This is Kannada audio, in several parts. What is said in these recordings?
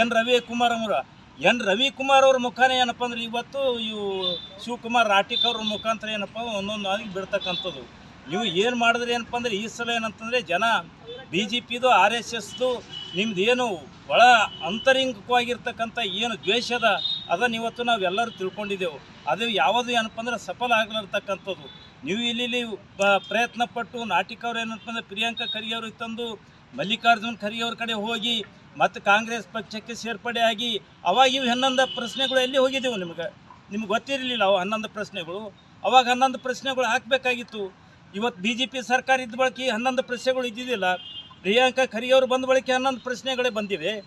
ಎನ್ ರವಿಕುಮಾರ್ ಅವರ, ಎನ್ ರವಿಕುಮಾರ್ ಅವ್ರ ಮುಖಾನೇ ಏನಪ್ಪ ಅಂದ್ರೆ ಇವತ್ತು ಇವು ಶಿವಕುಮಾರ್ ರಾಟಿಕ್ ಅವ್ರ ಮುಖಾಂತರ ಏನಪ್ಪ ಒಂದೊಂದು ಆಗಿ ಬಿಡ್ತಕ್ಕಂಥದ್ದು. ನೀವು ಏನು ಮಾಡಿದ್ರೆ ಏನಪ್ಪ ಅಂದ್ರೆ ಈ ಸಲ ಏನಂತಂದ್ರೆ ಜನ ಬಿ ಜೆ ಪಿದು ಆರ್ ಎಸ್ ಎಸ್ದು ನಿಮ್ದು ಏನು ಒಳ ಅಂತರಿಂಗವಾಗಿರ್ತಕ್ಕಂಥ ಏನು ದ್ವೇಷದ ಅದನ್ನು ಇವತ್ತು ನಾವೆಲ್ಲರೂ ತಿಳ್ಕೊಂಡಿದ್ದೆವು. ಅದು ಯಾವುದು ಏನಪ್ಪ ಅಂದ್ರೆ ಸಫಲ ಆಗಲಿರ್ತಕ್ಕಂಥದ್ದು. ನೀವು ಇಲ್ಲಿ ಪ್ರಯತ್ನ ಪಟ್ಟು ನಾಟಿಕ ಅವ್ರು ಏನಪ್ಪ ಅಂದ್ರೆ ಪ್ರಿಯಾಂಕಾ ಖರ್ಗೆ ಅವ್ರಿಗೆ ತಂದು, ಮಲ್ಲಿಕಾರ್ಜುನ್ ಖರ್ಗೆ ಅವ್ರ ಕಡೆ ಹೋಗಿ ಮತ್ತು ಕಾಂಗ್ರೆಸ್ ಪಕ್ಷಕ್ಕೆ ಸೇರ್ಪಡೆ ಆಗಿ ಅವಾಗ ಇವು ಹನ್ನೊಂದು ಪ್ರಶ್ನೆಗಳು ಎಲ್ಲಿ ಹೋಗಿದ್ದೆವು ನಿಮ್ಗೆ? ನಿಮ್ಗೆ ಗೊತ್ತಿರಲಿಲ್ಲ ಅವು ಹನ್ನೊಂದು ಪ್ರಶ್ನೆಗಳು. ಅವಾಗ ಹನ್ನೊಂದು ಪ್ರಶ್ನೆಗಳು ಹಾಕಬೇಕಾಗಿತ್ತು. ಇವತ್ತು ಬಿ ಜೆ ಪಿ ಸರ್ಕಾರ ಇದ್ದ ಬಳಕೆ ಹನ್ನೊಂದು ಪ್ರಶ್ನೆಗಳು ಇದ್ದಿದ್ದಿಲ್ಲ. ಪ್ರಿಯಾಂಕಾ ಖರ್ಗೆ ಬಂದ ಬಳಕೆ ಹನ್ನೊಂದು ಪ್ರಶ್ನೆಗಳೇ ಬಂದಿವೆ.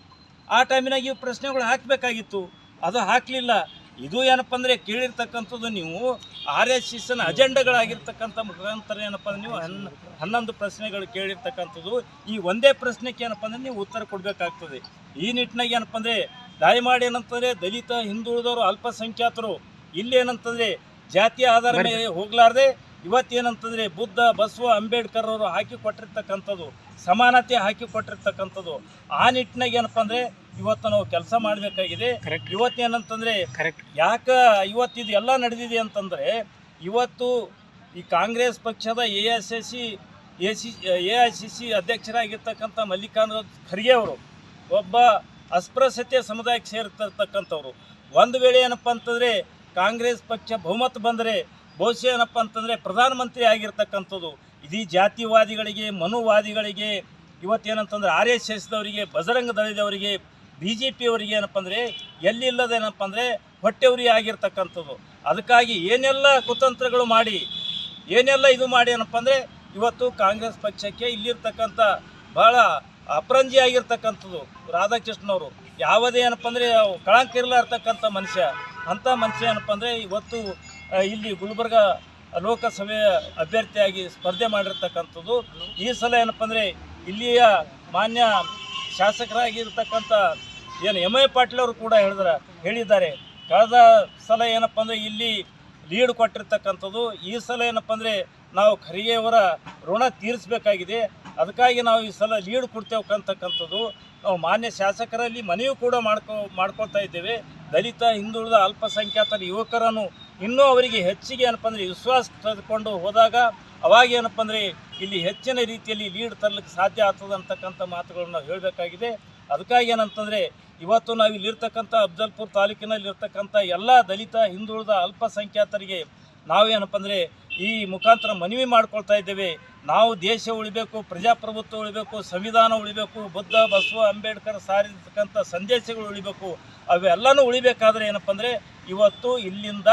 ಆ ಟೈಮಿನಾಗ ಇವು ಪ್ರಶ್ನೆಗಳು ಹಾಕಬೇಕಾಗಿತ್ತು. ಅದು ಹಾಕಲಿಲ್ಲ. ಇದು ಏನಪ್ಪ ಅಂದರೆ ಕೇಳಿರ್ತಕ್ಕಂಥದ್ದು ನೀವು ಆರ್ ಎಸ್ ಎಸ್ನ ಅಜೆಂಡಗಳಾಗಿರ್ತಕ್ಕಂಥ ಮುಖಾಂತರ ಏನಪ್ಪ ಅಂದ್ರೆ ನೀವು ಹನ್, ಹನ್ನೊಂದು ಪ್ರಶ್ನೆಗಳು ಕೇಳಿರ್ತಕ್ಕಂಥದ್ದು. ಈ ಒಂದೇ ಪ್ರಶ್ನೆಗೆ ಏನಪ್ಪ ಅಂದ್ರೆ ನೀವು ಉತ್ತರ ಕೊಡಬೇಕಾಗ್ತದೆ. ಈ ನಿಟ್ಟಿನಾಗ ಏನಪ್ಪ ಅಂದರೆ ದಯಮಾಡಿ ಏನಂತಂದ್ರೆ ದಲಿತ ಹಿಂದುಳಿದವರು ಅಲ್ಪಸಂಖ್ಯಾತರು. ಇಲ್ಲಿ ಏನಂತಂದ್ರೆ ಜಾತಿಯ ಆಧಾರ ಮೇಲೆ ಹೋಗ್ಲಾರ್ದೆ ಇವತ್ತೇನಂತಂದರೆ ಬುದ್ಧ, ಬಸವ, ಅಂಬೇಡ್ಕರ್ ಅವರು ಹಾಕಿ ಕೊಟ್ಟಿರ್ತಕ್ಕಂಥದ್ದು. ಸಮಾನತೆ ಹಾಕಿ ಕೊಟ್ಟಿರ್ತಕ್ಕಂಥದ್ದು. ಆ ನಿಟ್ಟಿನಾಗ ಏನಪ್ಪ ಅಂದರೆ ಇವತ್ತು ನಾವು ಕೆಲಸ ಮಾಡಬೇಕಾಗಿದೆ. ಇವತ್ತು ಇವತ್ತೇನಂತಂದರೆ ಕರೆಕ್ಟ್ ಯಾಕೆ ಇವತ್ತಿದು ಎಲ್ಲ ನಡೆದಿದೆ ಅಂತಂದರೆ ಇವತ್ತು ಈ ಕಾಂಗ್ರೆಸ್ ಪಕ್ಷದ A S S C A C A I C C ಅಧ್ಯಕ್ಷರಾಗಿರ್ತಕ್ಕಂಥ Mallikarjuna Kharge ಅವರು ಒಬ್ಬ ಅಸ್ಪೃಶ್ಯತೆ ಸಮುದಾಯಕ್ಕೆ ಸೇರ್ತಿರ್ತಕ್ಕಂಥವ್ರು. ಒಂದು ವೇಳೆ ಏನಪ್ಪ ಅಂತಂದರೆ ಕಾಂಗ್ರೆಸ್ ಪಕ್ಷ ಬಹುಮತ ಬಂದರೆ ಬಹುಶಃ ಏನಪ್ಪ ಅಂತಂದರೆ ಪ್ರಧಾನಮಂತ್ರಿ ಆಗಿರ್ತಕ್ಕಂಥದ್ದು. ಇದೀ ಜಾತಿವಾದಿಗಳಿಗೆ, ಮನುವಾದಿಗಳಿಗೆ, ಇವತ್ತೇನಂತಂದ್ರೆ ಆರ್ ಎಸ್ ಎಸ್ದವರಿಗೆ ಬಜರಂಗ ದಳದವರಿಗೆ ಬಿ ಜೆ ಪಿಯವರಿಗೆ ಏನಪ್ಪ ಅಂದರೆ ಎಲ್ಲಿಲ್ಲದೇನಪ್ಪ ಅಂದರೆ ಹೊಟ್ಟೆವ್ರಿ ಆಗಿರ್ತಕ್ಕಂಥದ್ದು. ಅದಕ್ಕಾಗಿ ಏನೆಲ್ಲ ಕುತಂತ್ರಗಳು ಮಾಡಿ, ಏನೆಲ್ಲ ಇದು ಮಾಡಿ ಏನಪ್ಪ ಅಂದರೆ ಇವತ್ತು ಕಾಂಗ್ರೆಸ್ ಪಕ್ಷಕ್ಕೆ ಇಲ್ಲಿರ್ತಕ್ಕಂಥ ಭಾಳ ಅಪರಂಜಿ ಆಗಿರ್ತಕ್ಕಂಥದ್ದು ರಾಧಾಕೃಷ್ಣವರು ಯಾವುದೇ ಏನಪ್ಪ ಅಂದರೆ ಕಳಂಕ ಇರಲಾರ್ತಕ್ಕಂಥ ಮನುಷ್ಯ, ಅಂಥ ಮನುಷ್ಯ ಏನಪ್ಪ ಅಂದರೆ ಇವತ್ತು ಇಲ್ಲಿ ಗುಲ್ಬರ್ಗ ಲೋಕಸಭೆಯ ಅಭ್ಯರ್ಥಿಯಾಗಿ ಸ್ಪರ್ಧೆ ಮಾಡಿರ್ತಕ್ಕಂಥದ್ದು, ಈ ಸಲ ಏನಪ್ಪ ಅಂದರೆ ಇಲ್ಲಿಯ ಮಾನ್ಯ ಶಾಸಕರಾಗಿರ್ತಕ್ಕಂಥ ಏನು ಎಂ ಐ ಪಾಟೀಲ್ ಅವರು ಕೂಡ ಹೇಳಿದ್ರ, ಹೇಳಿದ್ದಾರೆ. ಕಳೆದ ಸಲ ಏನಪ್ಪ ಅಂದರೆ ಇಲ್ಲಿ ಲೀಡ್ ಕೊಟ್ಟಿರ್ತಕ್ಕಂಥದ್ದು, ಈ ಸಲ ಏನಪ್ಪ ಅಂದರೆ ನಾವು ಖರ್ಗೆಯವರ ಋಣ ತೀರಿಸಬೇಕಾಗಿದೆ. ಅದಕ್ಕಾಗಿ ನಾವು ಈ ಸಲ ಲೀಡ್ ಕೊಡ್ತೇವೆ ಅಂತಕ್ಕಂಥದ್ದು. ನಾವು ಮಾನ್ಯ ಶಾಸಕರಲ್ಲಿ ಮನೆಯೂ ಕೂಡ ಮಾಡ್ಕೊ, ಮಾಡ್ಕೊಳ್ತಾ ಇದ್ದೇವೆ. ದಲಿತ, ಹಿಂದುಳಿದ ಅಲ್ಪಸಂಖ್ಯಾತರ ಯುವಕರನ್ನು ಇನ್ನೂ ಅವರಿಗೆ ಹೆಚ್ಚಿಗೆ ಏನಪ್ಪ ಅಂದರೆ ವಿಶ್ವಾಸ ತೆಗೆದುಕೊಂಡು ಹೋದಾಗ ಅವಾಗ ಏನಪ್ಪ ಅಂದರೆ ಇಲ್ಲಿ ಹೆಚ್ಚಿನ ರೀತಿಯಲ್ಲಿ ಲೀಡ್ ತರಲಿಕ್ಕೆ ಸಾಧ್ಯ ಆಗ್ತದೆ ಅಂತಕ್ಕಂಥ ಮಾತುಗಳನ್ನು ನಾವು ಹೇಳಬೇಕಾಗಿದೆ. ಅದಕ್ಕಾಗಿ ಏನಂತಂದರೆ ಇವತ್ತು ನಾವು ಇಲ್ಲಿರ್ತಕ್ಕಂಥ ಅಫ್ಜಲ್ಪುರ ತಾಲೂಕಿನಲ್ಲಿರ್ತಕ್ಕಂಥ ಎಲ್ಲ ದಲಿತ, ಹಿಂದುಳಿದ, ಅಲ್ಪಸಂಖ್ಯಾತರಿಗೆ ನಾವೇನಪ್ಪ ಅಂದರೆ ಈ ಮುಖಾಂತರ ಮನವಿ ಮಾಡ್ಕೊಳ್ತಾ ಇದ್ದೇವೆ. ನಾವು ದೇಶ ಉಳಿಬೇಕು, ಪ್ರಜಾಪ್ರಭುತ್ವ ಉಳಿಬೇಕು, ಸಂವಿಧಾನ ಉಳಿಬೇಕು, ಬುದ್ಧ, ಬಸವ, ಅಂಬೇಡ್ಕರ್ ಸಾರಿರ್ತಕ್ಕಂಥ ಸಂದೇಶಗಳು ಉಳಿಬೇಕು. ಅವೆಲ್ಲನೂ ಉಳಿಬೇಕಾದ್ರೆ ಏನಪ್ಪ ಅಂದರೆ ಇವತ್ತು ಇಲ್ಲಿಂದ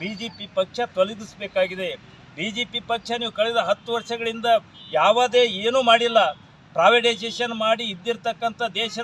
ಬಿ ಜೆ ಪಿ ಪಕ್ಷ ತೊಲಗಿಸಬೇಕಾಗಿದೆ. ಬಿ ಜೆ ಪಿ ಪಕ್ಷ ನೀವು ಕಳೆದ ಹತ್ತು ವರ್ಷಗಳಿಂದ ಯಾವುದೇ ಏನೂ ಮಾಡಿಲ್ಲ. ಪ್ರೈವೇಟೈಸೇಷನ್ ಮಾಡಿ ಇದ್ದಿರ್ತಕ್ಕಂಥ ದೇಶದ